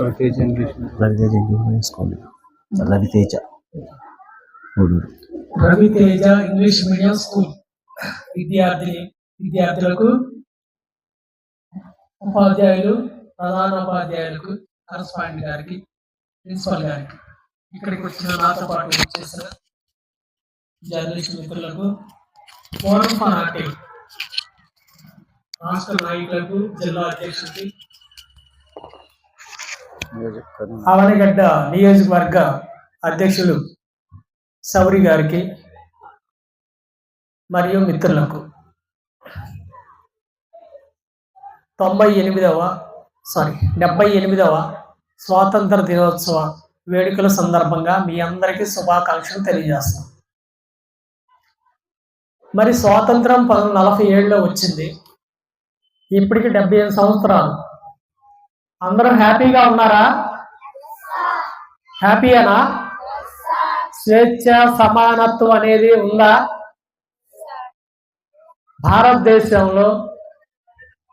Raviteja English Raviteja English medium school. Raviteja. Gudur Raviteja English medium school. విద్యార్థి విద్యార్థులకు ఉపాధ్యాయులు ప్రధాన ఉపాధ్యాయులకు కరస్పాండెంట్ గారికి ప్రిన్సిపల్ గారికి. ఇక్కడికి వచ్చిన నాతో పాటు వచ్చేసిన జర్నలిస్ట్ మిత్రులకు ఫోరం ఫర్ ఆర్టీ రాష్ట్ర నాయకులకు జిల్లా అధ్యక్షుడికి ఆవనగడ్డ నియోజకవర్గ అధ్యక్షులు సౌరి గారికి మరియు మిత్రులకు తొంభై ఎనిమిదవ సారీ డెబ్బై ఎనిమిదవ స్వాతంత్ర దినోత్సవ వేడుకల సందర్భంగా మీ అందరికీ శుభాకాంక్షలు తెలియజేస్తున్నాం. మరి స్వాతంత్రం పంతొమ్మిది నలభై ఏడులో వచ్చింది. ఇప్పటికి డెబ్బై ఐదు సంవత్సరాలు. అందరూ హ్యాపీగా ఉన్నారా? హ్యాపీయేనా? స్వేచ్ఛ సమానత్వం అనేది ఉందా? భారతదేశంలో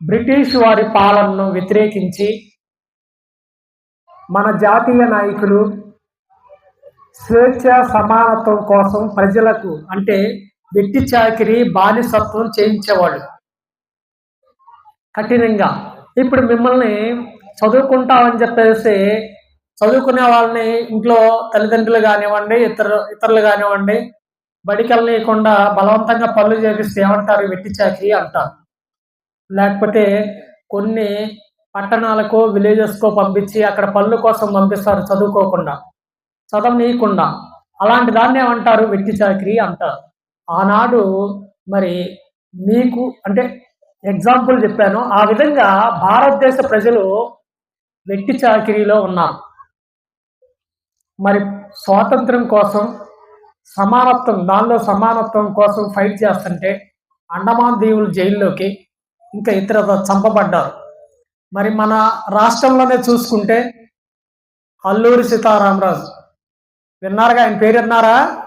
బ్రిటిష్ వారి పాలనను వ్యతిరేకించి మన జాతీయ నాయకులు స్వేచ్ఛ సమానత్వం కోసం ప్రజలకు అంటే వ్యక్తి చాకిరి బానిసత్వం చేయించేవాళ్ళు. కఠినంగా. ఇప్పుడు మిమ్మల్ని చదువుకుంటామని చెప్పేసి చదువుకునే వాళ్ళని ఇంట్లో తల్లిదండ్రులు కానివ్వండి ఇతరు ఇతరులు కానివ్వండి బడికెళ్ళనీయకుండా బలవంతంగా పనులు చేపిస్తే ఏమంటారు? వెట్టిచాకి అంటారు. లేకపోతే కొన్ని పట్టణాలకు విలేజెస్కో పంపించి అక్కడ పనుల కోసం పంపిస్తారు చదువుకోకుండా చదవనీయకుండా. అలాంటి దాన్ని ఏమంటారు? వెట్టి చాకిరి అంటారు. ఆనాడు మరి మీకు అంటే ఎగ్జాంపుల్ చెప్పాను. ఆ విధంగా భారతదేశ ప్రజలు వెట్టి చాకిరీలో ఉన్నారు. మరి స్వాతంత్రం కోసం సమానత్వం దానిలో సమానత్వం కోసం ఫైట్ చేస్తుంటే అండమాన్ దీవులు జైల్లోకి ఇంకా ఇతర చంపబడ్డారు. మరి మన రాష్ట్రంలోనే చూసుకుంటే అల్లూరి సీతారామరాజు. విన్నారుగా ఆయన పేరు విన్నారా?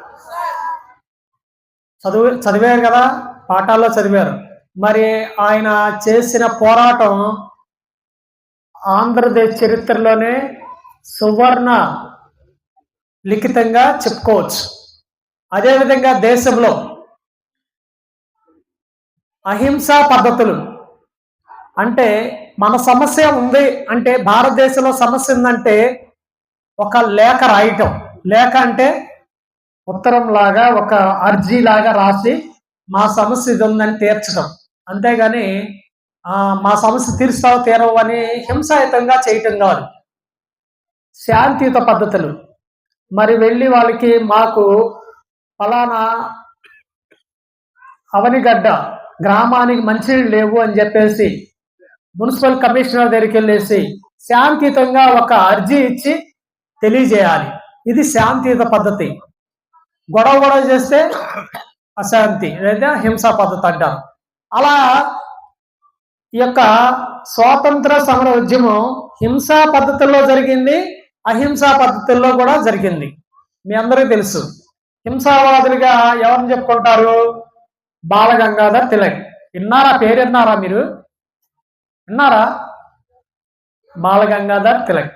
చదువు చదివారు కదా? పాఠాల్లో చదివారు. మరి ఆయన చేసిన పోరాటం ఆంధ్రదేశ్ చరిత్రలోనే సువర్ణ లిఖితంగా చెప్పుకోవచ్చు. అదేవిధంగా దేశంలో అహింసా పద్ధతులు అంటే మన సమస్య ఉంది అంటే భారతదేశంలో సమస్య ఉందంటే ఒక లేఖ రాయటం. లేఖ అంటే ఉత్తరం లాగా ఒక అర్జీ లాగా రాసి మా సమస్య ఇది ఉందని తీర్చడం అంతేగాని మా సమస్య తీరుస్తావు తీరవు అని హింసాయుతంగా చేయటం కాదు. శాంతియుత పద్ధతులు. మరి వెళ్ళి వాళ్ళకి మాకు ఫలానా అవనిగడ్డ గ్రామానికి మంచినీళ్ళు లేవు అని చెప్పేసి మున్సిపల్ కమిషనర్ దగ్గరికి వెళ్ళేసి శాంతియుతంగా ఒక అర్జీ ఇచ్చి తెలియజేయాలి. ఇది శాంతియుత పద్ధతి. గొడవ గొడవ చేస్తే అశాంతి లేదా హింసా పద్ధతి అంటారు. అలా ఈ యొక్క స్వాతంత్ర సమర ఉద్యమం హింసా పద్ధతుల్లో జరిగింది అహింసా పద్ధతుల్లో కూడా జరిగింది. మీ అందరికీ తెలుసు. హింసావాదులుగా ఎవరిని చెప్పుకుంటారు? బాలగంగాధర్ తిలక్. విన్నారా? పేరు విన్నారా మీరు? విన్నారా? బాలగంగాధర్ తిలక్.